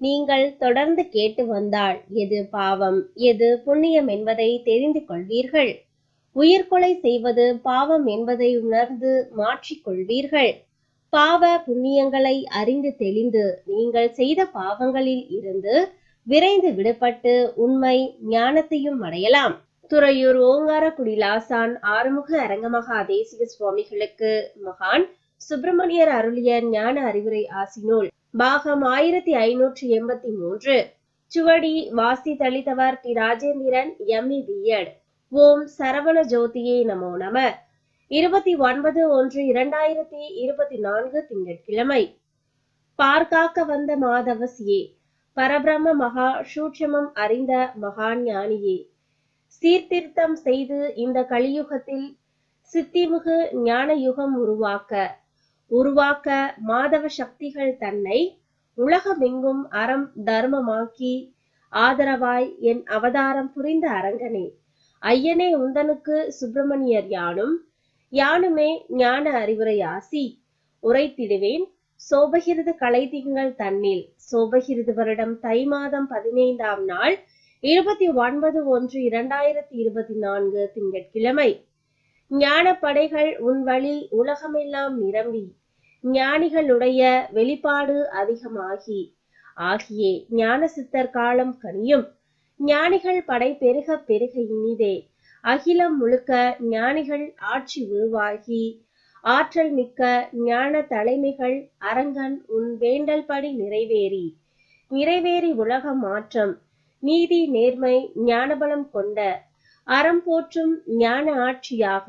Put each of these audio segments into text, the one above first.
நீங்கள் தொடர்ந்து கேட்டு வந்தால் எது பாவம் எது புண்ணியம் என்பதை தெரிந்து கொள்வீர்கள். உயிர்கொலை செய்வது பாவம் என்பதை உணர்ந்து மாற்றிக்கொள்வீர்கள் பாவ புண்ணியங்களை அறிந்து தெளிந்து நீங்கள் செய்த பாவங்களில் இருந்து விரைந்து விடுபட்டு உண்மை ஞானத்தையும் அடையலாம். துறையூர் ஓங்காரக்குடி லாசான் ஆறுமுக அரங்கமகா தேசிக சுவாமிகளுக்கு மகான் சுப்பிரமணியர் அருளிய ஞான அறிவுரை ஆசினூல் பாகம் ஆயிரத்தி ஐநூற்றி எண்பத்தி மூன்று. சுவடி வாசி தளித்தவர் டி ராஜேந்திரன் எம்இ பிஎட் ஓம் சரவண ஜோதியே நமோ நம. இருபத்தி ஒன்பது ஒன்று இரண்டாயிரத்தி இருபத்தி நான்கு திங்கட்கிழமை. பார்க்காக்க வந்த மாதவசியே பரபிரம மகா சூட்சமம் அறிந்த மகா ஞானியே. சீர்திருத்தம் செய்து இந்த கலியுகத்தில் சித்திமுகு ஞான யுகம் உருவாக்க உருவாக்க மாதவ சக்திகள் தன்னை உலகமெங்கும் அறம் தர்மமாக்கி ஆதரவாய் என் அவதாரம் புரிந்த அரங்கனே. ஐயனே உந்தனுக்கு சுப்பிரமணியர் யானும் யானுமே ஞான அறிவுரை ஆசி உரைத்திடுவேன். சோபகிருது கலை திங்கள் தன்னில் சோபகிருது வருடம் தை மாதம் பதினைந்தாம் நாள் இருபத்தி ஒன்பது ஒன்று இரண்டாயிரத்தி இருபத்தி நான்கு திங்கட்கிழமை. ஞான படைகள் உன் வழி உலகமெல்லாம் நிரம்பி ஞானிகளுடைய வெளிப்பாடு அதிகமாகி. ஆகியே ஞான சித்தர் காலம் கனியும் ஞானிகள் படை பெருக பெருக இனிதே. அகிலம் முழுக்க ஞானிகள் ஆட்சி உருவாகி ஆற்றல் மிக்க ஞான தலைமைகள் அரங்கன் உன் வேண்டல் படி நிறைவேறி. நிறைவேறி உலக மாற்றம் நீதி நேர்மை ஞானபலம் கொண்ட அறம் போற்றும் ஞான ஆட்சியாக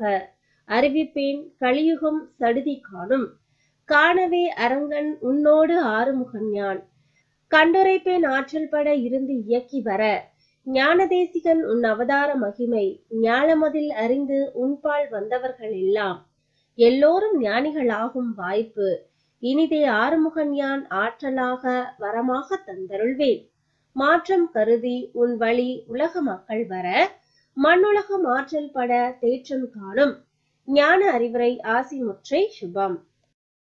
அறிவிப்பேன் கலியுகம் சடுதி காணும் காணவே அரங்கன் உன்னோடு ஆறுமுகன் யான் கண்டுரைப்பேன் ஆற்றல் பட இருந்து இயக்கி வர. ஞானதேசிகன் உன் அவதார மகிமை. ஞானமதில் அறிந்து உன்பால் வந்தவர்கள் எல்லாம். எல்லோரும் ஞானிகளாகும் வாய்ப்பு. இனிதே ஆறுமுகன் யான் ஆற்றலாக வரமாக தந்தருள்வேன். மாற்றம் கருதி உன் வழி உலக மக்கள் வர. மண்ணுலகம் ஆற்றல் பட தேற்றம் காணும் ஞான அறிவுரை ஆசி முற்றை சுபம்.